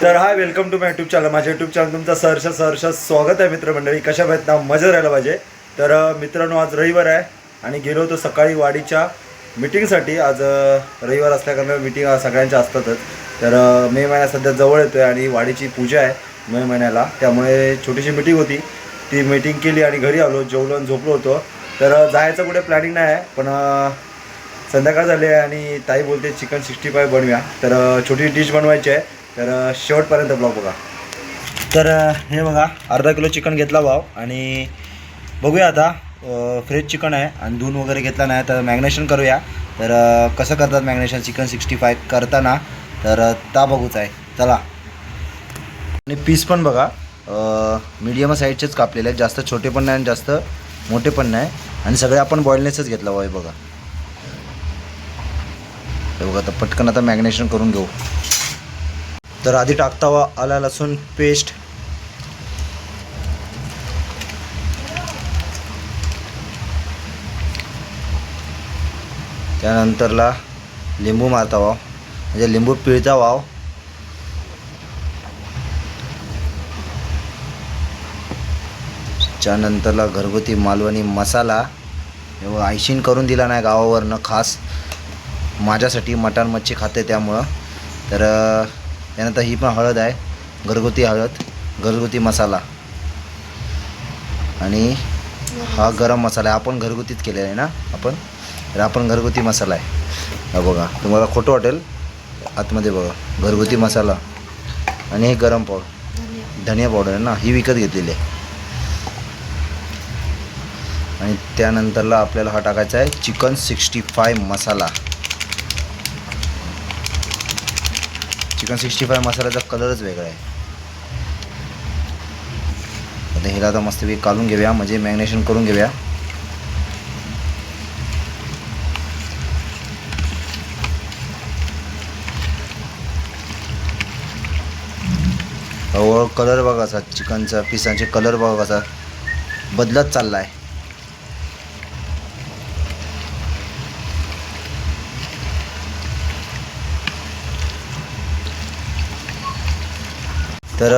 तर hi welcome to my YouTube channel माझ्या YouTube channel तुमचं सहर्ष सहर्ष स्वागत आहे मित्रमंडळी. कशा आहेत ना? मजा राहायला पाहिजे. तर मित्रांनो आज रविवार आहे आणि गेलो होतो सकाळी वाडीच्या मिटिंगसाठी आज रविवार असल्याकारणाने मिटिंग सगळ्यांच्या असतातच. तर मे महिना सध्या जवळ येतो आहे आणि वाडीची पूजा आहे मे महिन्याला. त्यामुळे छोटीशी मिटिंग होती. ती मिटिंग केली आणि घरी आलो जेवलो आणि झोपलो होतो. तर जायचं कुठे प्लॅनिंग नाही आहे पण संध्याकाळ झाली आहे आणि ताई बोलते चिकन सिक्स्टी फाय बनवूया. तर छोटी डिश बनवायची आहे. तर शेवटपर्यंत ब्लॉग बघा. तर हे बघा अर्धा किलो चिकन घेतला भाव आणि बघूया आता फ्रेश चिकन आहे आणि धुवून वगैरे घेतला नाही तर मॅग्नेशन करूया. तर कसं करतात मॅग्नेशन चिकन सिक्स्टी फाय करताना. तर ता बघूच आहे. चला. आणि पीस पण बघा. मीडियम साईजचेच कापलेले आहेत. जास्त छोटे पण नाही आणि जास्त मोठे पण नाही. आणि सगळे आपण बॉईलनेसच घेतला भाऊ बघा. हे बघा आता पटकन आता मॅग्नेशन करून घेऊ. तर आधी टाकता वा आला लसूण पेस्ट. त्यानंतरला लिंबू मारता वाव म्हणजे लिंबू पिळता वाव. त्यानंतरला घरगुती मालवणी मसाला एवढं आयशीन करून दिला नाही गावावरनं खास. माझ्यासाठी मटण मच्छी खाते त्यामुळं. तर त्यानंतर ही पण हळद आहे. घरगुती हळद घरगुती मसाला. आणि हा गरम मसाला आहे. आपण घरगुतीच केलेला आहे ना आपण? तर आपण घरगुती मसाला आहे. हा बघा तुम्हाला खोटं वाटेल. आतमध्ये बघा घरगुती मसाला. आणि हे गरम पावडर धनिया पावडर आहे ना ही विकत घेतलेली आहे. आणि त्यानंतरला आपल्याला हा टाकायचा आहे चिकन सिक्स्टी फाय मसाला. चिकन सिक्स्टी फाय मसाल्याचा कलरच वेगळा आहे. आता हिला आता मस्तपैकी काढून घेऊया म्हणजे मॅग्नेशन करून घेऊया. हळूहळू कलर बघा असा चिकनचा पिसांचे म्हणजे कलर बघा कसा बदलत चालला आहे तर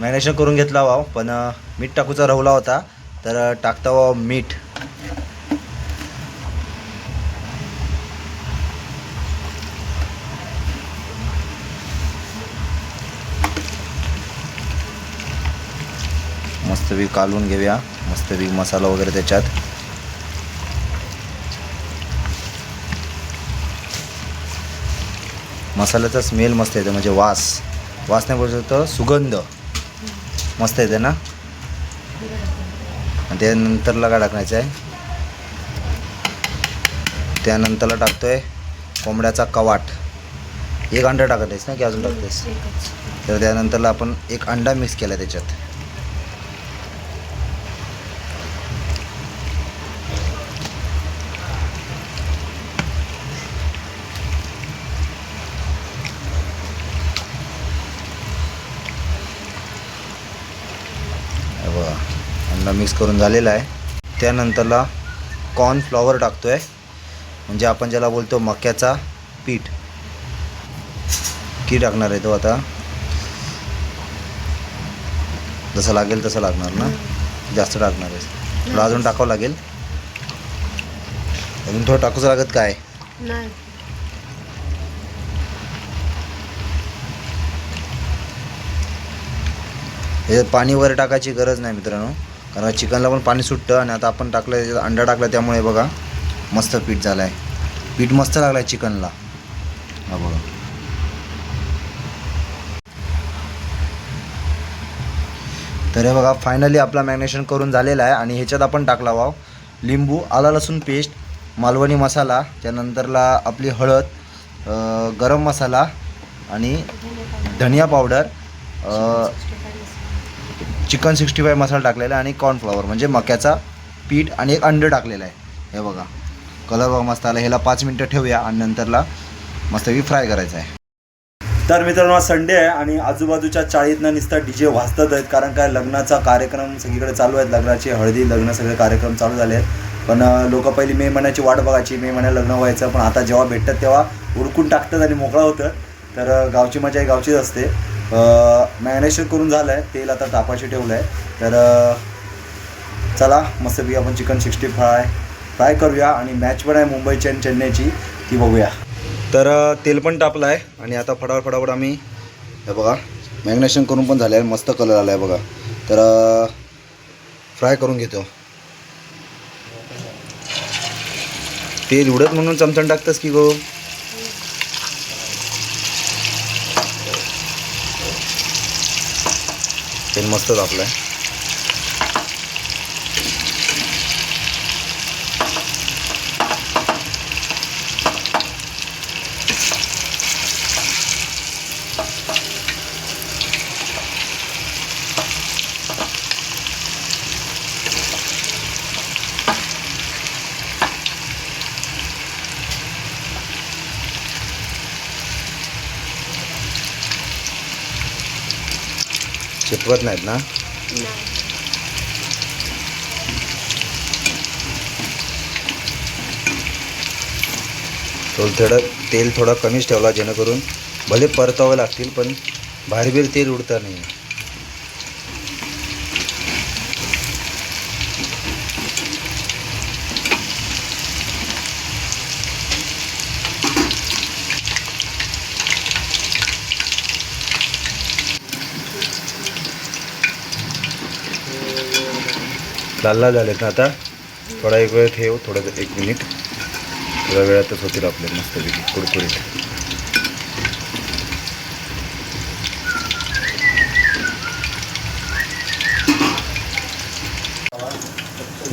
मॅग्नेशन करून घेतला वाव पण मीठ टाकूचा रवला होता. तर टाकता वाव मीठ. मस्तपैकी कालवून घेऊया. मस्तपैकी मसाला वगैरे त्याच्यात. मसाल्याचा स्मेल मस्त येतो म्हणजे वास. वास तर सुगंध. मस्त येते ना? आणि त्यानंतरला काय टाकायचं आहे? त्यानंतरला टाकतोय कोंबड्याचा कवाट. एक अंडा टाकत आहेस ना की अजून टाकतेस? तर त्यानंतरला आपण एक अंडा मिक्स केला त्याच्यात हे बघा अंडा मिक्स करून झालेला आहे. त्यानंतरला कॉर्नफ्लॉवर टाकतो आहे म्हणजे आपण ज्याला बोलतो मक्याचा पीठ. की टाकणार आहे तो आता? जसं लागेल तसं लागणार ना? जास्त टाकणार आहे थोडं अजून टाकावं लागेल. अजून थोडं टाकूचं लागत काय? पाणी वगैरे टाकायची गरज नाही मित्रांनो. कारण चिकनला पण पाणी सुटतं आणि आता आपण टाकलं त्याच्यात अंडा टाकला त्यामुळे बघा मस्त पीठ झालं आहे पीठ मस्त लागलं आहे चिकनला. हा बघा. तर हे बघा फायनली आपला मॅग्नेशन करून झालेला आहे आणि ह्याच्यात आपण टाकला वाव. लिंबू आला लसूण पेस्ट मालवणी मसाला त्यानंतरला आपली हळद गरम मसाला आणि धनिया powder chicken sixty five masala टाकलेला आहे आणि कॉर्नफ्लॉवर म्हणजे मक्याचा पीठ आणि एक अंडं टाकलेलं आहे. हे बघा. कलर बघा मस्त आला. ह्याला पाच मिनटं ठेवूया आणि नंतरला मस्तपैकी फ्राय करायचं आहे. तर मित्रांनो संडे आहे आणि आजूबाजूच्या चाळीतनं नुसता डी जे वाजतात आहेत. कारण काय लग्नाचा कार्यक्रम सगळीकडे चालू आहेत. लग्नाची हळदी लग्न सगळे कार्यक्रम चालू झाले आहेत. पण लोक पहिली मे महिन्याची वाट बघायची. मे महिन्यात लग्न व्हायचं. पण आता जेव्हा भेटतात तेव्हा उडकून टाकतात आणि मोकळा होतं तर गावची मजा ही गावचीच असते. मॅरिनेशन करून झालं आहे तेल आता तापाशी ठेवलं आहे तर चला मस्तपैकी आपण चिकन सिक्स्टी फ्राय फ्राय करूया आणि मॅच पण आहे मुंबईची आणि चेन्नईची. ती बघूया. तर तेल पण टाकलं आहे आणि आता फटाफट फटाफट आम्ही हे बघा मॅग्नेशन करून पण झालं आहे मस्त कलर आला आहे बघा. तर फ्राय करून घेतो. तेल उडत म्हणून चमचण टाकतंस की गो? तेल मस्त तापलं आहे. चिपकत नाहीत ना? थोडं थोडं तेल थोडं कमीच ठेवला जेणेकरून भले परतावे लागतील पण बाहेरबीर तेल उडता नाही. लाल लाल झालेत ना आता. थोडा एक वेळ ठेव थोडं एक मिनिट. थोड्या वेळातच होतील आपले मस्तपैकी कुरकुरीत.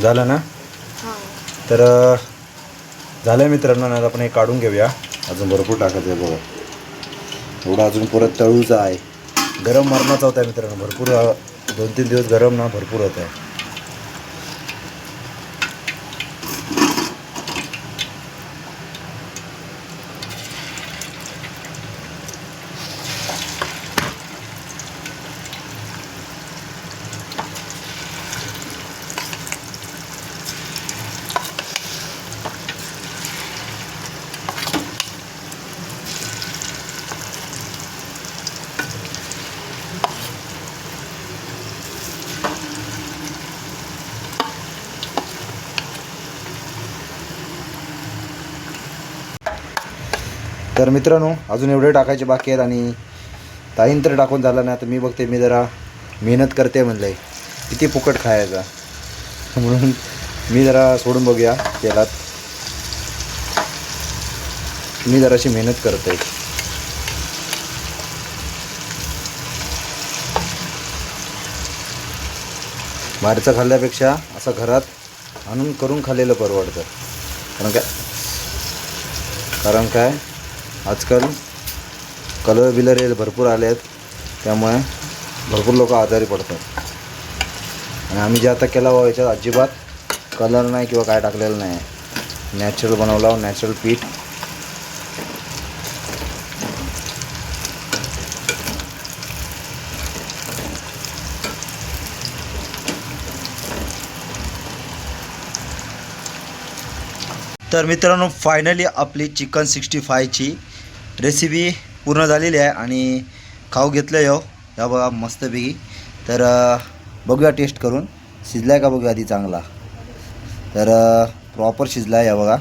झालं ना? तर अ, झालं आहे मित्रांनो आता आपण हे काढून घेऊया. अजून भरपूर टाकायचं आहे बघा. एवढं अजून परत तळूचं आहे. गरम मरणाचा होता आहे मित्रांनो भरपूर दोन तीन दिवस गरम ना भरपूर होत आहे. तर मित्रांनो अजून एवढे टाकायचे बाकी आहेत आणि ताईन तर टाकून झालं ना तर मी बघते मी जरा मेहनत करते म्हणलं आहे किती फुकट खायचा. म्हणून मी जरा सोडून बघूया तेलात. मी जराशी मेहनत करते बाहेरचं खाल्ल्यापेक्षा असं घरात आणून करून खाल्लेलं परवडतं. कारण काय? कारण काय? आजकाल कलर बिलर हे भरपूर आले आहेत त्यामुळे भरपूर लोक आजारी पडतात. आणि आम्ही जे आता केला हो याच्यात अजिबात कलर नाही किंवा काय टाकलेलं नाही. नॅचरल बनवला नॅचरल पीठ. तर मित्रांनो फायनली आपली चिकन सिक्स्टी फायची रेसिपी पूर्ण झालेली आहे आणि खाऊ घेतलं आहे हो. या बघा मस्तपैकी. तर बघूया टेस्ट करून. शिजला आहे का बघूया आधी चांगला? तर प्रॉपर शिजला आहे या बघा.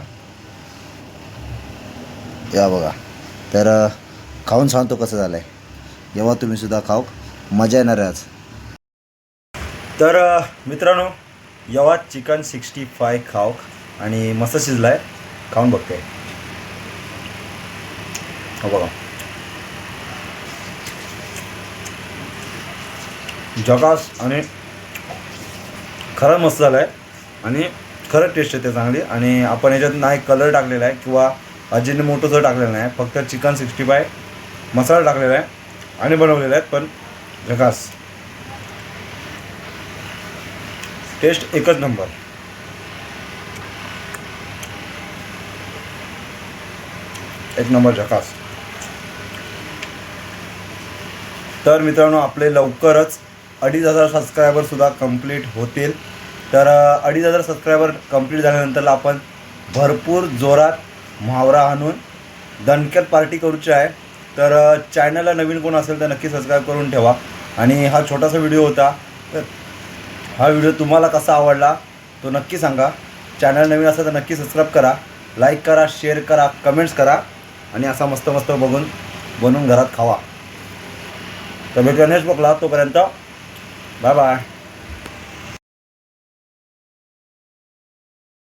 या बघा. तर खाऊन सांगतो कसं झालं आहे जेव्हा तुम्ही सुद्धा खाऊ मजा येणार आहे आज. तर मित्रांनो यवा चिकन सिक्स्टी फाय खाऊ आणि मस्त शिजला आहे खाऊन बघते. हो बघा. जगास आणि खरा मस्त झालं आहे आणि खरंच टेस्ट येते चांगली. आणि आपण याच्यात नाही कलर टाकलेला आहे किंवा अजिने मोठं टाकलेलं नाही. फक्त चिकन सिक्स्टी फाय मसाला टाकलेला आहे. आणि बनवलेला आहे पण जगास. टेस्ट एकच नंबर एक नंबर झकास तर मित्रांनो आपले लवकरच अडीच हजार सबस्क्रायबरसुद्धा कंप्लीट होतील. तर अडीच हजार सबस्क्रायबर कंप्लीट झाल्यानंतर आपण भरपूर जोरात मुहावरा आणून दणक्यात पार्टी करूची आहे. तर चॅनलला नवीन कोण असेल तर नक्की सबस्क्राईब करून ठेवा. आणि हा छोटासा व्हिडिओ होता. तर हा व्हिडिओ तुम्हाला कसा आवडला तो नक्की सांगा. चॅनल नवीन असेल तर नक्की सबस्क्राईब करा. लाईक करा शेअर करा कमेंट्स करा. आणि असा मस्त मस्त बघून बनवून घरात खावा. तर भेटूया नेक्स्ट बघला तोपर्यंत बाय बाय